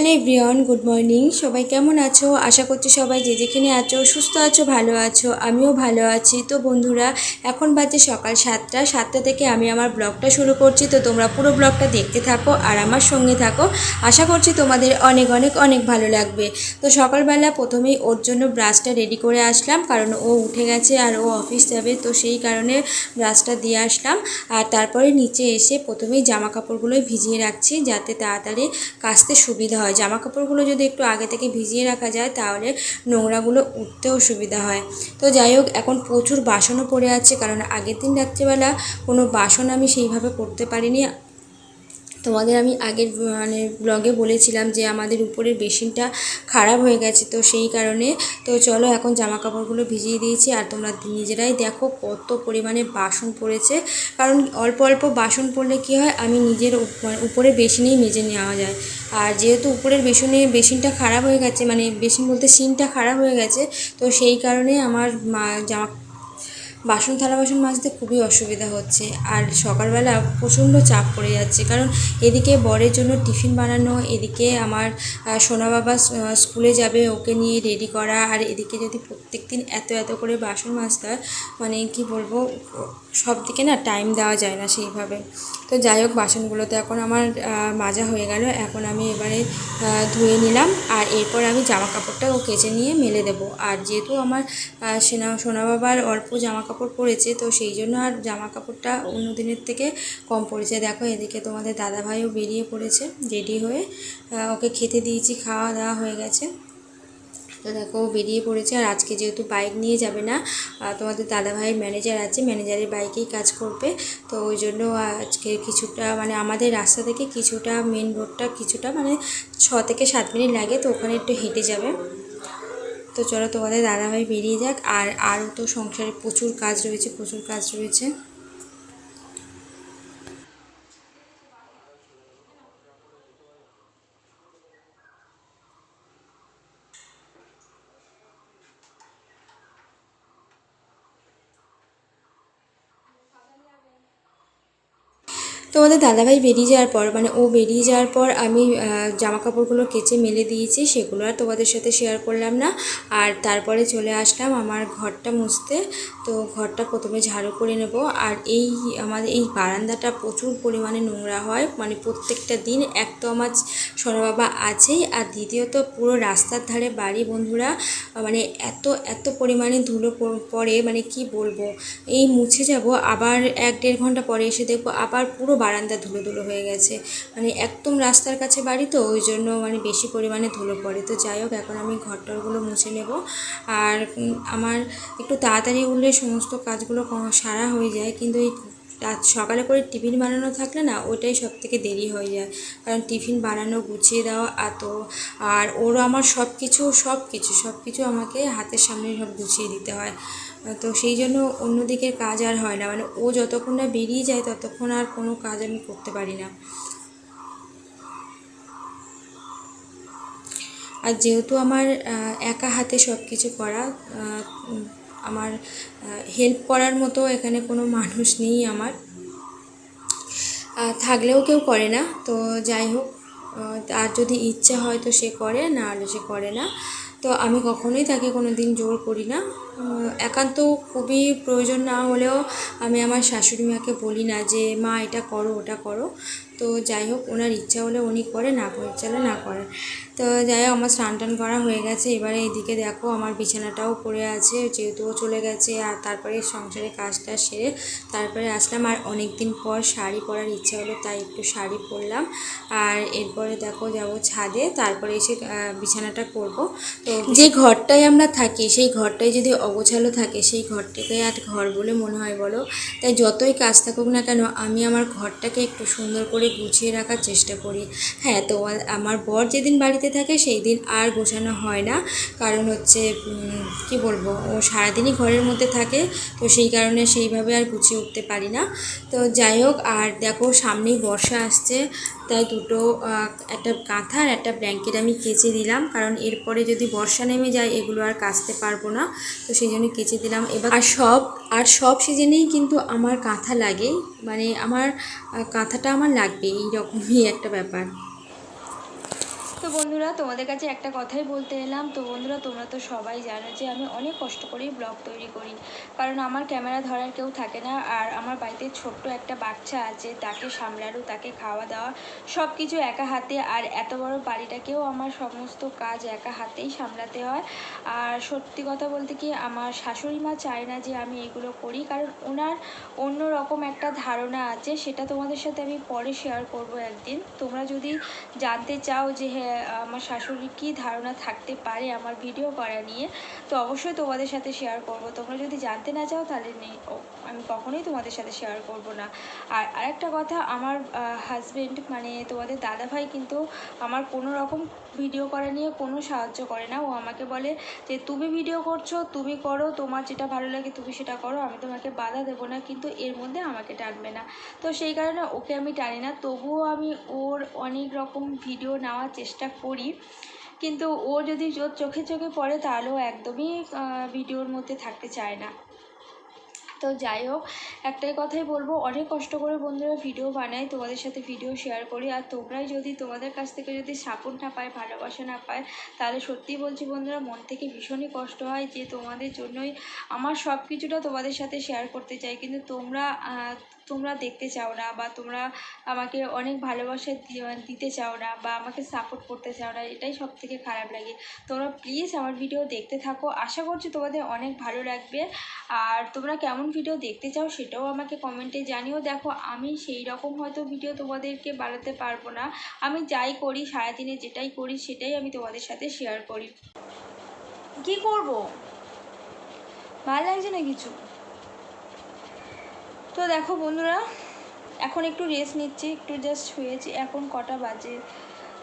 Hello everyone, good morning. সবাই কেমন আছো? আশা করছি সবাই যে যেখানে আছো, সুস্থ আছো, ভালো আছো, আমিও ভালো আছি। তো বন্ধুরা, এখন বাজে সকাল সাতটা সাতটা থেকে আমি আমার ব্লগটা শুরু করছি। তো তোমরা পুরো ব্লগটা দেখতে থাকো আর আমার সঙ্গে থাকো। আশা করছি তোমাদের অনেক অনেক অনেক ভালো লাগবে। তো সকালবেলা প্রথমেই ওর জন্য ব্রাশটা রেডি করে আসলাম, কারণ ও উঠে গেছে আর ও অফিস যাবে। তো সেই কারণে ব্রাশটা দিয়ে আসলাম। আর তারপরে নিচে এসে প্রথমেই জামা কাপড়গুলো ভিজিয়ে রাখছি, যাতে তাড়াতাড়ি কাচতে সুবিধা হয়। জামা কাপড়গুলো যদি একটু আগে থেকে ভিজিয়ে রাখা যায়, তাহলে নোংরাগুলো উঠতেও সুবিধা হয়। তো যাই হোক, এখন প্রচুর বাসনও পড়ে আছে, কারণ আগের দিন রাত্রিবেলা কোনো বাসন আমি সেইভাবে করতে পারিনি। তোমাদের আমি আগের মানে ব্লগে বলেছিলাম যে আমাদের উপরের বেসিনটা খারাপ হয়ে গেছে, তো সেই কারণে, তো চলো এখন জামা কাপড়গুলো ভিজিয়ে দিয়েছি, আর তোমরা নিজেরাই দেখো কত পরিমাণে বাসন পড়েছে, কারণ অল্প অল্প বাসন পড়লে কি হয়, আমি নিজের মানে উপরে বেসিনেই মেজে নেওয়া যায়, আর যেহেতু উপরের বেসনে বেসিনটা খারাপ হয়ে গেছে মানে বেসিন বলতে সিনটা খারাপ হয়ে গেছে, তো সেই কারণে আমার জামা বাসন, থালা বাসন মাজতে খুবই অসুবিধা হচ্ছে। আর সকালবেলা প্রচণ্ড চাপ পড়ে যাচ্ছে। কারণ এদিকে বরের জন্য টিফিন বানানো, এদিকে আমার সোনা বাবা স্কুলে যাবে ওকে নিয়ে রেডি করা, আর এদিকে যদি প্রত্যেক দিন এত এত করে বাসন মাজতে হয় মানে কি বলব, সব দিকে না টাইম দেওয়া যায় না সেইভাবে। তো যাই হোক, বাসনগুলো তো এখন আমার মাজা হয়ে গেল। এখন আমি এবারে ধুয়ে নিলাম। আর এরপর আমি জামা কাপড়টা ও কেচে নিয়ে মেলে দেবো। আর যেহেতু আমার সেনা, সোনা বাবার অল্প জামা কাপড় পরেছে, তো সেই জন্য আর জামা কাপড়টা অন্য দিনের থেকে কম পড়েছে দেখো, এদিকে তোমাদের দাদাভাইও বেরিয়ে পড়েছে, রেডি হয়ে ওকে খেতে দিয়েছি, খাওয়া দাওয়া হয়ে গেছে। তো দেখো বেরিয়ে পড়েছে, আর আজকে যেহেতু বাইক নিয়ে যাবে না তোমাদের দাদাভাইয়ের ম্যানেজার আছে, ম্যানেজারের বাইকেই কাজ করবে। তো ওই জন্য আজকে কিছুটা মানে আমাদের রাস্তা থেকে কিছুটা মেন রোডটা কিছুটা মানে ছ থেকে সাত মিনিট লাগে, তো ওখানে একটু হেঁটে যাবে। তো চলো তোমাদের দাদাভাই বেরিয়ে যাক, আর আরও তো সংসারে প্রচুর কাজ রয়েছে, প্রচুর কাজ রয়েছে। তোমাদের দাদাভাই বেরিয়ে যাওয়ার পর মানে ও বেরিয়ে যাওয়ার পর আমি জামা কাপড়গুলো কেচে মেলে দিয়েছি, সেগুলো আর তোমাদের সাথে শেয়ার করলাম না। আর তারপরে চলে আসলাম আমার ঘরটা মুছতে। তো ঘরটা প্রথমে ঝাড়ু করে নেব। আর এই আমাদের এই বারান্দাটা প্রচুর পরিমাণে নোংরা হয় মানে প্রত্যেকটা দিন এক তো আমার সোনা বাবা আছেই, আর দ্বিতীয়ত পুরো রাস্তার ধারে বাড়ি বন্ধুরা মানে এত এত পরিমাণে ধুলো প- পড়ে মানে কি বলব? এই মুছে যাব, আবার এক দেড় ঘণ্টা পরে এসে দেখব আবার পুরো বারান্দা ধুলো ধুলো হয়ে গেছে। মানে একদম রাস্তার কাছে বাড়ি তো, ওই জন্য মানে বেশি পরিমাণে ধুলো পড়ে। তো যাই হোক, এখন আমি ঘরটরগুলো মুছে নেব। আর আমার একটু তাড়াতাড়ি উঠলে সমস্ত কাজগুলো সারা হয়ে যায়। কিন্তু এই রাত সকালে করে টিফিন বানানো থাকলে না ওটাই সব থেকে দেরি হয়ে যায়। কারণ টিফিন বানানো, গুছিয়ে দেওয়া এত আর ওরও আমার সব কিছু সব কিছু সব কিছু আমাকে হাতের সামনে সব গুছিয়ে দিতে হয়। তো সেই জন্য অন্য দিকের কাজ আর হয় না। মানে ও যতক্ষণ না বেরিয়ে যায়, ততক্ষণ আর কোনো কাজ আমি করতে পারি না। আর যেহেতু আমার একা হাতে সব কিছু করা আমার হেল্প করার মতো এখানে কোনো মানুষ নেই আমার। থাকলেও কেউ করে না, তো যাই হোক তার যদি ইচ্ছা হয় তো সে করে, না হলে সে করে না। তো আমি কখনোই তাকে কোনো দিন জোর করি না। একান্ত খুবই প্রয়োজন না হলেও আমি আমার শাশুড়ি মাকে বলি না যে, মা, এটা করো, ওটা করো। তো যাই হোক, ওনার ইচ্ছা হলে উনি করে, না করে, ইচ্ছা হলে না করে। তো যাই হোক, আমার স্নান টান করা হয়ে গেছে। এবারে এদিকে দেখো, আমার বিছানাটাও পড়ে আছে, যেহেতু চলে গেছে, আর তারপরে সংসারে কাজটা সেরে তারপরে আসলাম। আর অনেক দিন পর শাড়ি পরার ইচ্ছা হলো, তাই একটু শাড়ি পরলাম। আর এরপরে দেখো, যাব ছাদে, তারপরে এসে বিছানাটা করব। তো যে ঘরটায় আমরা থাকি, সেই ঘরটায় যদি অগোছালো থাকে সেই ঘরটাকে আর ঘর বলে মনে হয় বলো। তাই যতই কাজ থাকুক না কেন, আমি আমার ঘরটাকে একটু সুন্দর করে গুছিয়ে রাখার চেষ্টা করি। হ্যাঁ তো আমার বর যেদিন বাড়িতে থাকে সেই দিন আর গোছানো হয় না। কারণ হচ্ছে কি বলব, ও সারাদিনই ঘরের মধ্যে থাকে, তো সেই কারণে সেইভাবে আর গুছিয়ে উঠতে পারি না। তো যাই হোক, আর দেখো সামনেই বর্ষা আসছে, তাই দুটো একটা কাঁথা আর একটা ব্ল্যাঙ্কেট আমি কেচে দিলাম। কারণ এরপরে যদি বর্ষা নেমে যায়, এগুলো আর কাচতে পারব না। সেই জন্য কেচে দিলাম। এবার আর সব আর সব সিজনেই কিন্তু আমার কাঁথা লাগে। মানে আমার কাঁথাটা আমার লাগবে এইরকমই একটা ব্যাপার। তো বন্ধুরা, তোমাদের কাছে একটা কথাই বলতে এলাম। তো বন্ধুরা, তোমরা তো সবাই জানো যে আমি অনেক কষ্ট করেই ব্লগ তৈরি করি। কারণ আমার ক্যামেরা ধরার কেউ থাকে না আর আমার বাড়িতে ছোট্ট একটা বাচ্চা আছে, তাকে সামলানো, তাকে খাওয়া দাওয়া সব কিছু একা হাতে। আর এত বড় বাড়িটাকেও আমার সমস্ত কাজ একা হাতেই সামলাতে হয়। আর সত্যি কথা বলতে কি, আমার শাশুড়ি মা চায় না যে আমি এগুলো করি। কারণ ওনার অন্য রকম একটা ধারণা আছে, সেটা তোমাদের সাথে আমি পরে শেয়ার করব একদিন। তোমরা যদি জানতে চাও যে হ্যাঁ আমার শাশুড়ির কী ধারণা থাকতে পারে আমার ভিডিও করা নিয়ে, তো অবশ্যই তোমাদের সাথে শেয়ার করব। তোমরা যদি জানতে না চাও তাহলে নেই আমি কখনোই তোমাদের সাথে শেয়ার করব না। আর আরেকটা কথা, আমার হাজবেন্ড মানে তোমাদের দাদাভাই কিন্তু আমার কোনো রকম ভিডিও করা নিয়ে কোনো সাহায্য করে না। ও আমাকে বলে যে, তুমি ভিডিও করছ, তুমি করো, তোমার যেটা ভালো লাগে তুমি সেটা করো, আমি তোমাকে বাধা দেবো না, কিন্তু এর মধ্যে আমাকে টানবে না। তো সেই কারণে ওকে আমি টানি না, তবুও আমি ওর অনেক রকম ভিডিও নেওয়ার চেষ্টা করি। কিন্তু ও যদি চোখে চোখে পড়ে তাহলেও একদমই ভিডিওর মধ্যে থাকতে চায় না। তো যাই হোক, একটাই কথাই বলব, অনেক কষ্ট করে বন্ধুরা ভিডিও বানাই তোমাদের সাথে ভিডিও শেয়ার করি, আর তোমরাই যদি তোমাদের কাছ থেকে যদি সাপোর্ট না পায়, ভালোবাসা না পায়, তাহলে সত্যি বলছি বন্ধুরা, মন থেকে ভীষণই কষ্ট হয় যে তোমাদের জন্যই আমার সব কিছুটা তোমাদের সাথে শেয়ার করতে চাই। কিন্তু তোমরা তোমরা দেখতে চাও না বা তোমরা আমাকে অনেক ভালোবাসা দিতে চাও না বা আমাকে সাপোর্ট করতে চাও না, এটাই সব থেকে খারাপ লাগে। তোমরা প্লিজ আমার ভিডিও দেখতে থাকো। আশা করছি তোমাদের অনেক ভালো লাগবে। আর তোমরা কেমন ভিডিও দেখতে চাও সেটাও আমাকে কমেন্টে জানিও। দেখো, আমি সেই রকম হয়তো ভিডিও তোমাদেরকে বানাতে পারব না। আমি যাই করি, সারাদিনে যেটাই করি সেটাই আমি তোমাদের সাথে শেয়ার করি। কি করব? ভালো লাগছে না কিছু? তো দেখো বন্ধুরা এখন একটু রেস্ট নিচ্ছি একটু জাস্ট শুয়েছি এখন কটা বাজে?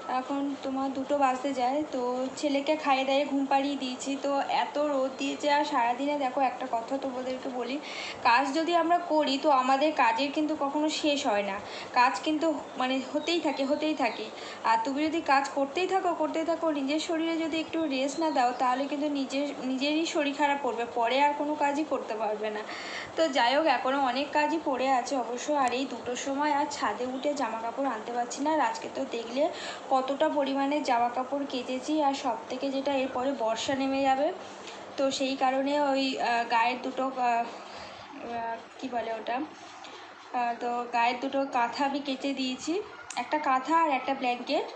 এখন তোমার দুটো বাজতে যায়, তো ছেলেকে খাইয়ে দাইয়ে ঘুম পাড়িয়ে দিয়েছি। তো এত রোদ দিয়েছে আর সারাদিনে দেখো একটা কথা তোমাদেরকে বলি, কাজ যদি আমরা করি তো আমাদের কাজের কিন্তু কখনো শেষ হয় না। কাজ কিন্তু মানে হতেই থাকে হতেই থাকে। আর তুমি যদি কাজ করতেই থাকো করতেই থাকো, নিজের শরীরে যদি একটু রেস্ট না দাও, তাহলে কিন্তু নিজের, নিজেরই শরীর খারাপ করবে, পরে আর কোনো কাজই করতে পারবে না। তো যাই হোক এখনও অনেক কাজই পড়ে আছে অবশ্য, আর এই দুটোর সময় আর ছাদে উঠে জামা কাপড় আনতে পারছি না। আর আজকে তো দেখলে কতটা পরিমাণে জামা কাপড় কেচেছি আর সব থেকে যেটা এরপরে বর্ষা নেমে যাবে, তো সেই কারণে ওই গায়ের দুটো কী বলে ওটা তো গায়ের দুটো কাঁথা আমি কেচে দিয়েছি, একটা কাঁথা আর একটা ব্ল্যাঙ্কেট।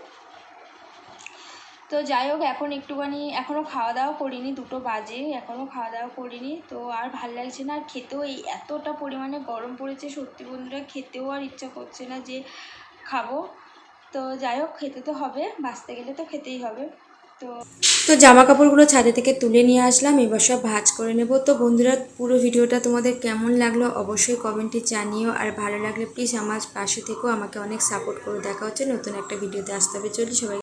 তো যাই হোক, এখন একটুখানি এখনও খাওয়া দাওয়া করিনি, দুটো বাজে এখনও খাওয়া দাওয়া করিনি, তো আর ভালো লাগছে না। আর খেতেও এই এতটা পরিমাণে গরম পড়েছে, সত্যি বন্ধুরা, খেতেও আর ইচ্ছা করছে না যে খাব। তো যাই হোক, খেতে তো হবে, বাঁচতে গেলে তো খেতেই হবে। তো তো জামা কাপড়গুলো ছাদে থেকে তুলে নিয়ে আসলাম, এবার সব ভাজ করে নেব। তো বন্ধুরা, পুরো ভিডিওটা তোমাদের কেমন লাগল অবশ্যই কমেন্টে জানিও, আর ভালো লাগলে প্লিজ আমার পাশে থেকেও আমাকে অনেক সাপোর্ট করে দেখা হচ্ছে নতুন একটা ভিডিওতে আসতে হবে। চলি সবাই।